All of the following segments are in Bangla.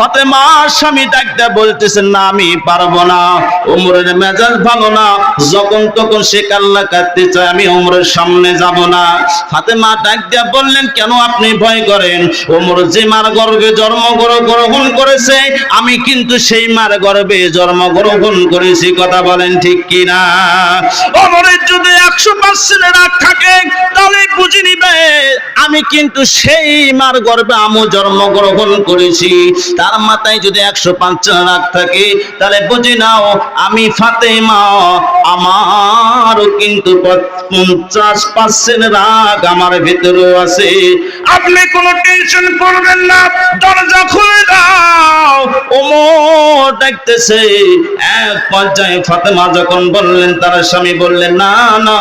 ফাতেমার স্বামী ডাকতে বলতেছেন না, আমি পারব না ওমরের মেজাজ ভালো না, যখন তখন সে কাল্লা কাটতে চায়, আমি ওমরের সামনে না। ফাতেমা বললেন, কেন আপনি ভয় করেন? ওমর যে মার জন্মগ্রহণ করেছে, আমি কিন্তু সেই মার গর্ভে জন্মগ্রহণ করেছি। কথা বলেন ঠিক কিনা? ওমরের যদি একশো পার্সেন্ট রাগ থাকে, তাহলে বুঝে নিবে আমি কিন্তু সেই মার গর্ভে আমও জন্মগ্রহণ করেছি। তার মাথায় যদি একশো পাঁচ রাগ থাকে, তাহলে বুঝে নাও, আমি ফাতেমা। আমারও কিন্তু পঞ্চাশ পার্সেন্ট রাগ আমার ভেতরেও আছে। আপনি কোনো টেনশন করবেন না, দরজা খুলে দাও। ওমর দেখতেছে এক পর্যায়ে ফাতেমা যখন বললেন, তার স্বামী বললেন, না না,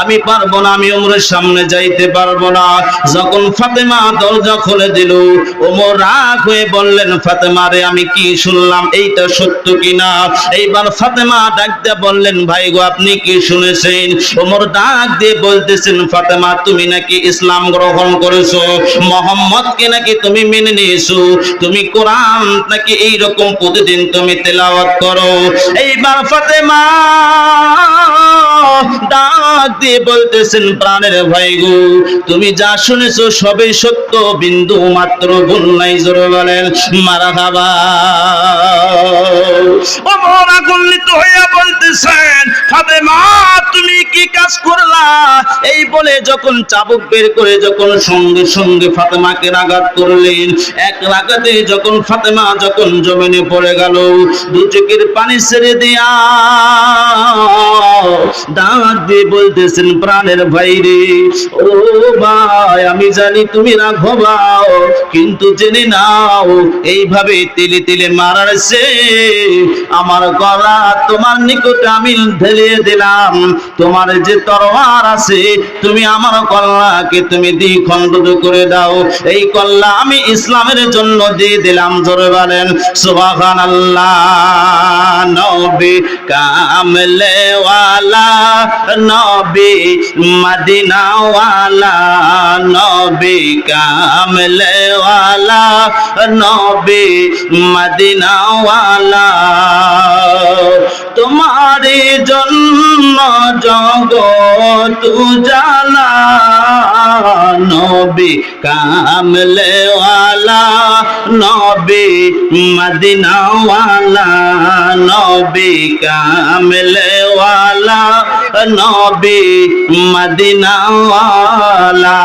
আমি পারব না, আমি ওমরের সামনে যাইতে পারব না। যখন ফাতেমা দরজা খুলে দিল, ওমর রাগ হয়ে বললেন, ফাতেমা রে, আমি কি শুনলাম? এইটা সত্য কিনা? এইবার ফাতেমা ডাক দিয়ে বললেন, ভাই গো, আপনি কি শুনেছেন? ওমর ডাক দিয়ে বলতেছেন, ফাতেমা, তুমি নাকি ইসলাম গ্রহণ করেছ? মোহাম্মদকে নাকি তুমি মেনে নিয়েছো? তুমি কোরআন নাকি এই রকম প্রতিদিন তুমি তেলাওয়াত করো? এইবার ফাতেমা ডাক দিয়ে বলতেছেন, প্রাণের ভাই গো। তুমি যা শুনেছো সবে সত্য, বিন্দু মাত্র ভুল নাই, জোরে বলেন, মারা খাবা ওমর আগুল্লিত হইয়া বলতেছেন, ফাতেমা! তুমি কি কাজ করলা? এই বলে যখন চাবুক বের করে যখন সঙ্গে সঙ্গে ফাতেমাকে আঘাত করলেন, এক রাগাতে যখন ফাতেমা যখন জমিনে পড়ে গেল, দু চোখের পানি ছেড়ে দিয়া দাঁত দিয়ে বলতেছেন, প্রাণের ভাই রে, ও ভাই, আমি জানি তুমি রাগ হবাও কিন্তু জেনে নাও, এইভাবে তিলে তিলে মারাছে আমার গলা তোমার নিকট আমি ঢেলে দিলাম। তোমার যে তরোয়ার আছে, তুমি আমার কল্লাকে তুমি দ্বিখণ্ড করে দাও। এই কল্লা আমি ইসলামের জন্য দিয়ে দিলাম, জোরে বলেন সুবাহান আল্লাহ নবী কামলে ওয়ালা নবী মদিনা ওয়ালা নবী কামলে ওয়ালা নবী মদিনা ওয়ালা তোমার জন্য জগত জানা নবী কামলে নবী মদিনা ওয়ালা নবী কামলে নবী মদিনা ওয়ালা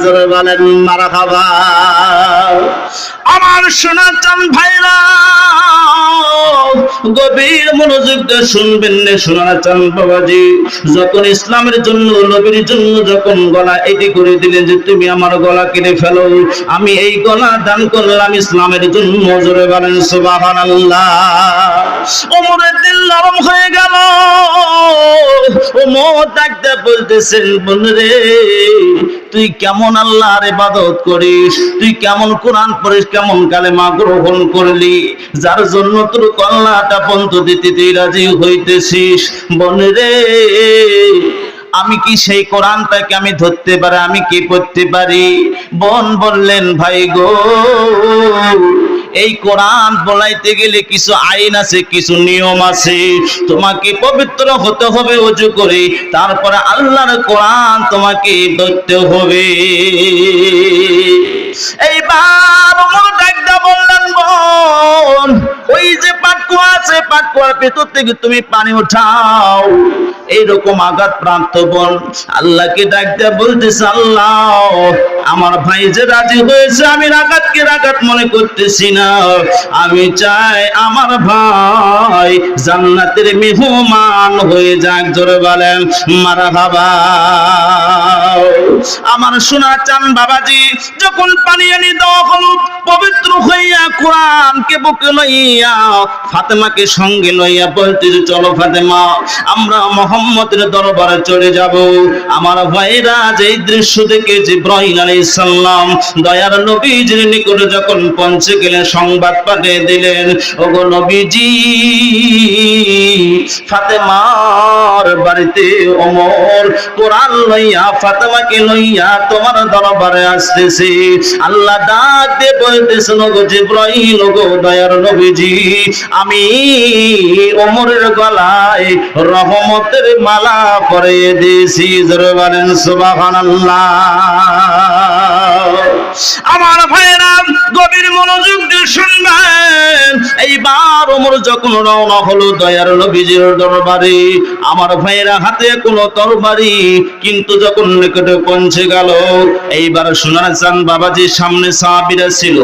জোরে বলেন, মারহাবা। আমার সোনা চান ভাইরা, গভীর মনোযোগ দিয়ে শুনবেন রে সোনা চান বাবাজি। যখন ইসলামের জন্য, নবীর জন্য যখন গলা এটি করে দিলেন যে, তুমি আমার গলা কেটে ফেলো। আমি এই গলা দান করলাম ইসলামের জন্য। জোরে বলেন, সুবহানাল্লাহ। ওমরের দিল নরম হয়ে গেল। ওমর ডাকতে বলতেছেন রে তুই কেমন আল্লাহর ইবাদত করিস? তুই কেমন কোরআন পড়িস? কেমন কালেমা গ্রহণ করলি? যার জন্য তোর কল্লাটা পন্ত দিতে তুই রাজি হইতেছিস? বনে রে, আমি কি সেই কোরআনটাকে আমি ধরতে পারি? আমি কি করতে পারি? বন বললেন, ভাই গো এই কোরআন বলাইতে গেলে কিছু আইন আছে, কিছু নিয়ম আছে। তোমাকে পবিত্র হতে হবে উজু করে, তারপরে আল্লাহর কোরআন তোমাকে ধরতে হবে। এইবার যে পাটকুয়া আছে পাটকুয়ার ভেতর থেকে তুমি পানি উঠাও এইরকম আঘাত প্রান্ত বোন, আল্লাহকে ডাকতে বলতেছে, আল্লাহ, আমার ভাই যে রাজি হয়েছে, আমি রাগাতকে রাগাত মনে করতেছি না। আমি চাই আমার ভাই জান্নাতের মেহমান হয়ে যাক, জোরে বলেন, মারা বাবা। আমার সোনা চান বাবাজি, যখন পানি আনি দেওয়া হলো পবিত্র হইয়া কোরআনকে বুকে লইয়া, ফাতেমাকে সঙ্গে লইয়া বলতেছে চলো ফাতেমা, আমরা মোহাম্মদের দরবারে চলে যাব। আমার ভাইরা যে দৃশ্য দেখে জিব্রাহিম আলাইহিস সালাম দয়ার নবীজির নিকটে যখন পৌঁছে গেলেন, সংবাদ পাঠিয়ে দিলেন, ওগো নবীজি, ফাতেমার বাড়িতে ওমর কোরআন লইয়া ফাতেমাকে লইয়া তোমার দরবারে আসতেছি। আল্লাহ ডাক দিয়ে কইতেছেন গো জিব্রাইল গো দয়ার নবীজি, আমি ওমরের গলায় রহমতের মালা পরিয়ে দিয়েছি। জোরে বলেন, সুবহানাল্লাহ। আমার ভাইরা গভীর মনোযোগ দিয়ে শুনবেন। এইবার ওমর যখন রওনা হলো দয়ার নবীজির দরবারে, আমার ভাইরা হাতে কোনো তরবারি কিন্তু যখন নিকটে পৌঁছে গেল, এইবার শোনার চান বাবাজি, সামনে সাহাবীরা ছিল,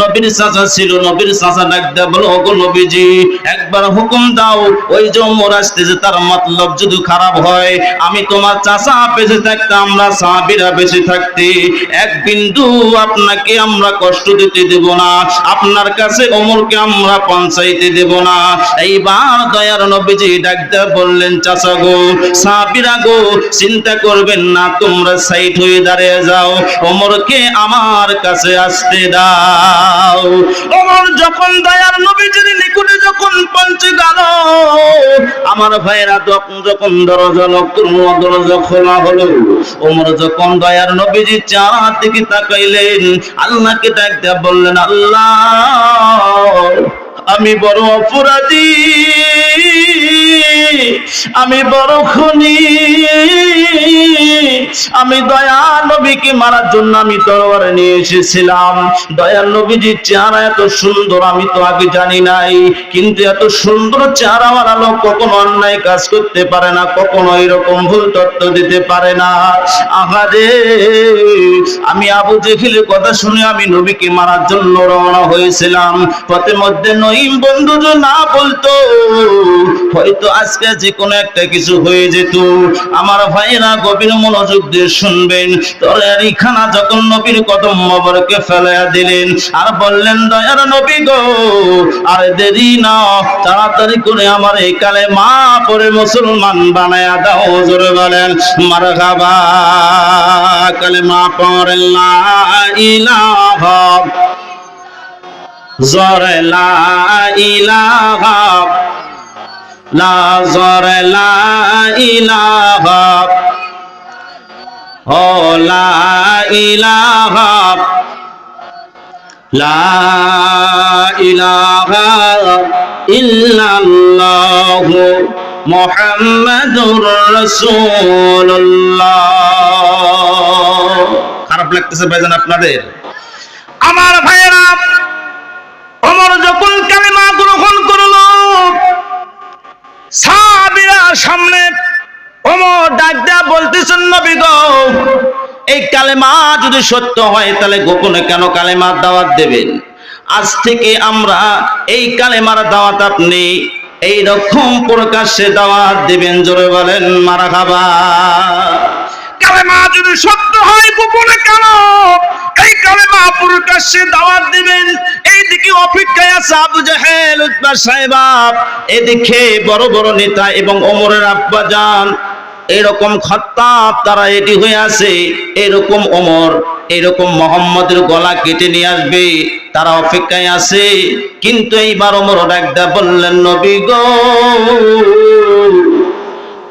নবীর চাচা ছিল, নবীর চাচা ডাক দেয়া বলো, ওগো নবীজি, একবার হুকুম দাও, ওই যে ওমর আসতেছে, তার মতলব যদি খারাপ হয়, আমি তোমার চাচা বেঁচে থাকতে আমরা সাহাবীরা বেঁচে থাকতে। এক বিন্দু আপনাকে আমরা কষ্ট দিতে দেব না। আপনার কাছে ওমরকে আমরা পৌঁছাইতে দেব না। এইবার দয়ার নবীজি ডাকতে বললেন, চাচা গো, সাহাবীরা গো, চিন্তা করবেন না, তোমরা সাইড হয়ে দাঁড়িয়ে যাও। ওমরকে আমার কাছে আসতে দাও। ওমর যখন দয়ার নবীজির নিকটে যখন পৌঁছে গেল, আমার ভাইরা যখন যখন দরজা লক্ষ্য দরজা খোলা হলো ওমর যখন দয়ার নবীজি চার দিকে তাকাইলেন আল্লাহকে ডাক দেয়া বললেন, আল্লাহ, আমি বড় অপরাধী, আমি বড় খুনি, আমি দয়া নবীকে মারার জন্য আমি তরবারে নিয়ে এসেছিলাম। দয়ার নবীজির চেহারা এত সুন্দর, আমি তো আগে জানি নাই, কিন্তু এত সুন্দর চেহারাওয়ালা লোক কখনো অন্যায় কাজ করতে পারে না, কখনো এরকম ভুল তত্ত্ব দিতে পারে না। আহারে আমি আবু জেখিলের কথা শুনে আমি নবীকে মারার জন্য রওনা হয়েছিলাম। পথে মধ্যে নঈম বন্ধু না বলতো, হয়তো আজকে যে কোনো একটা কিছু হয়ে যেত। আমার ভাইরা গভীর মনোযোগ দিয়ে শুনবেন। তরকারি খানা যখন নবীর কদম মবরকে ফেলাইয়া দিলেন, আর বললেন, দয়ার নবী গো, আর দেরি না, তাড়াতাড়ি করে আমার এই কালে মা পরে মুসলমান বানায়া দাও। জোরে বলেন মার কালে মা পরে ইলাহা জরে লা ইলাহা। লা ইলাহা। ও ইলাহা। লা ইলাহা রাসূলুল্লাহ। লাগতেছে ভাইজান আপনাদের? আমার ভাইয়েরা, ওমর যখন কালেমা গ্রহণ করল, সাহাবীরা সামনে ওমর ডাক দেয়া বলতেছেন, নবী গো, এই কালেমা যদি সত্য হয়, তাহলে গোপনে কেন কালেমার দাওয়াত দেবেন? আজ থেকে আমরা এই কালেমার দাওয়াত আপনি এই রকম প্রকাশ্যে দাওয়াত দিবেন। জোরে বলেন মারা খাবা কালেমা যদি সত্য হয়, গোপনে কেন? এই কালেমা প্রকাশ্যে দাওয়াত দিবেন। এইদিকে অপেক্ষায় আছে আবু জাহেল, উতবা সাহেবা। এদিকে বড় বড় নেতা এবং ওমরের আব্বা যান এরকম খত্তাব তারা এটি হয়ে আছে। এরকম ওমর, এরকম মোহাম্মদের গলা কেটে নিয়ে আসবে। তারা অপেক্ষায় আছে। কিন্তু এইবার ওমর ডাকদা বললেন, নবী গো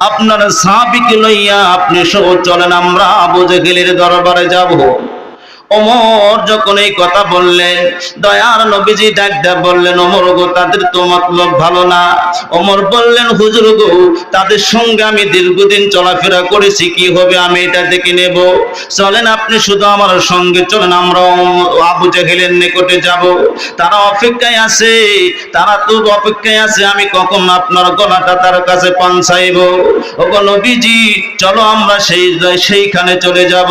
আপনার সাহাবিকে লইয়া আপনি সহ চলেন আমরা আবু জেহেলের দরবারে যাব। ওমর যখন এই কথা বললেন, দয়ার নবীজি ডাক বললেন, ওমর গো, তাদের তো মতলব ভালো না। ওমর বললেন, হুজুর গো, তাদের সঙ্গে আমি দীর্ঘদিন চলাফেরা করেছি, কি হবে আমি এটা দেখে নেব। চলেন আপনি শুধু আমার সঙ্গে, চলেন আমরা আবু জাহেলের নিকটে যাব। তারা অপেক্ষায় আছে, তারা তো অপেক্ষায় আছে, আমি কখন আপনার গলাটা তার কাছে পৌঁছাইব? ওগো নবীজি, চলো আমরা সেই, সেইখানে চলে যাব।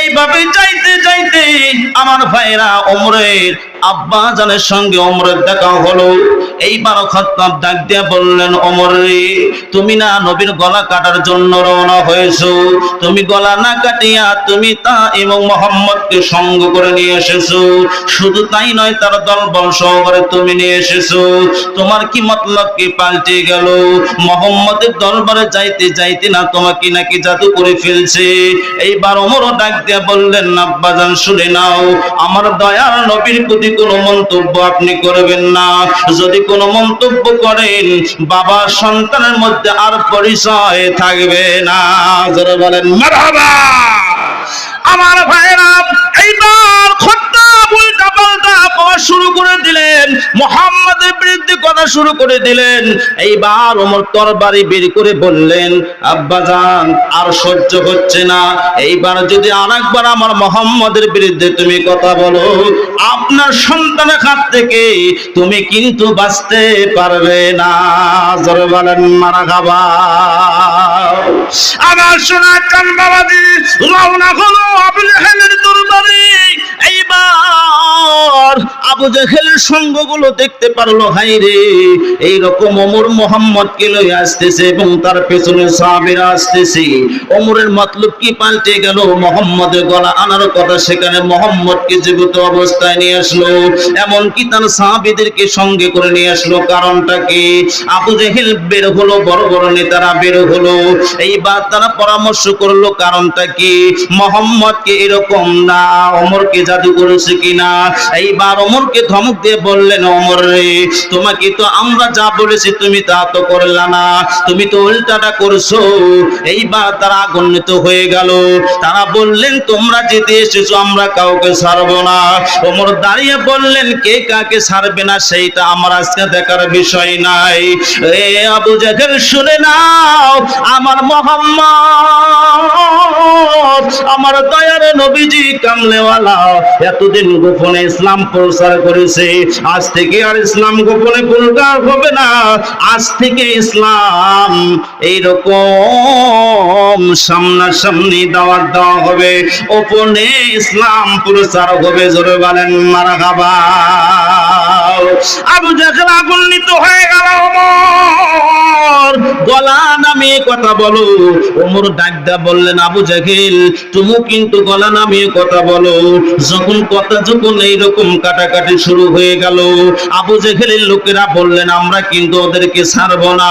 এইভাবে যাইতে যাইতে আমার ভাইরা ওমরের আব্বা জানের সঙ্গে ওমরের দেখা হলো। ডাক দিয়া বললেন, ওমর রে তুমি না নবীর গলা কাটার জন্য রওনা তুমি গলা না কাটিয়া তুমি তা এবং মোহাম্মদকে সঙ্গ করে নিয়ে এসেছ। শুধু তাই নয়, তার দল বল সহকারে তুমি নিয়ে এসেছ। তোমার কি মতলব কি পাল্টে গেল? মোহাম্মদের দরবারে যাইতে যাইতে না তোমাকে নাকি জাদু করে ফেলছে? এইবার ওমরও ডাক দিয়া বললেন আব্বাজান শুনে নাও। আমার দয়ার নবীর প্রতি কোনো মন্তব্য আপনি করবেন না। যদি কোনো মন্তব্য করেন, বাবা সন্তানের মধ্যে আর পরিচয় থাকবে না। যারা বলেন আমার ভাইরা এইবার বিরুদ্ধে কথা শুরু করে দিলেন। এইবার ওমর তরবারি বের করে বললেন আর সহ্য হচ্ছে এইবার বিরুদ্ধে তুমি কথা বলো, আপনার সন্তানের হাত থেকে তুমি কিন্তু বাঁচতে পারবে না। জোরে মারা খাবা। আমার সোনা কান বাবাজি, রওনা হলো হেলের দরবারে। এইবার আবু জেহেলের সঙ্গগুলো দেখতে পারল হাই রে, এইরকম মোহাম্মদ কে আসতেছে এবং তার পেছনে সাহাবীরা আসতেছে। মতলব কি পাল্টে গেল? মোহাম্মদের গলা আনার কথা সেখানে জীবিত অবস্থায় নিয়ে আসলো। তার সঙ্গে করে নিয়ে আসলো। কারণটা কি? আবু জেহেল বের হলো, বড় বড় নেতারা বের হলো। এইবার তারা পরামর্শ করল, কারণটা কি? মোহাম্মদকে এরকম না অমরকে জাদু করেছে কিনা? এইবার অমরকে ধমক দিয়ে বললেন, অমর রে, তোমাকে তো আমরা যা বলেছি তুমি তা তো করলা না। তুমি তো উল্টাটা করছ। এইবার তারা আগুন্বিত হয়ে গেল। তারা বললেন, তোমরা যেতে এসেছ, আমরা কাউকে ছাড়বো না। ওমর দাঁড়িয়ে বললেন, কে কাকে ছাড়বে না, সেইটা আমার আজকে দেখার বিষয় নাই। এ আবু জাহেল, শুনে নাও, আমার মোহাম্মদ, আমার দয়ার নবীজি কামলেওয়ালা এতদিন গোপনে ইসলাম প্রচার করেছে। আজ থেকে আর ইসলাম গোপনে প্রচার হবে না। আজ থেকে ইসলাম এইরকম সামনাসামনি দাওয়াত দেওয়া হবে। ওপনে ইসলাম প্রচার হবে, জোরে বলেন মারা খাবা আবু জাহেল আগুন্বিত হয়ে গেল ওমর গলা নামিয়ে কথা বলো। ওমর ডাকদা বললেন, আবু তুমি কিন্তু গলা নামিয়ে কথা বলো। যখন কথা যখন এইরকম কাটাকাটি শুরু হয়ে গেল, আবু লোকেরা বললেন, আমরা কিন্তু ওদেরকে ছাড়বো না।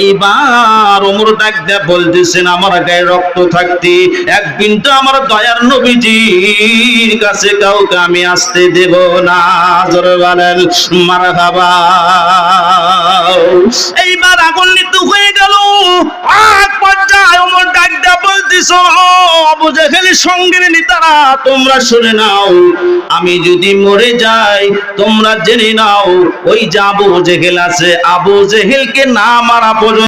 এইবার ওমর ডাকদা বলতেছেন, আমার গায়ে রক্ত থাকতে, এক বিন্দু আমার দয়ার নবীজির কাছে কাউকে আমি আসতে দেব না। জোরে বলেন মারা এইবার আগুনিত হয়ে গেল। বলতেছ আবু সঙ্গে তোমরা শুনে নাও, আমি যদি মরে যাই, তোমরা জেনে নাও, ওই যে আবু জেহেল আবু জেহেলকে না মারা পর্যন্ত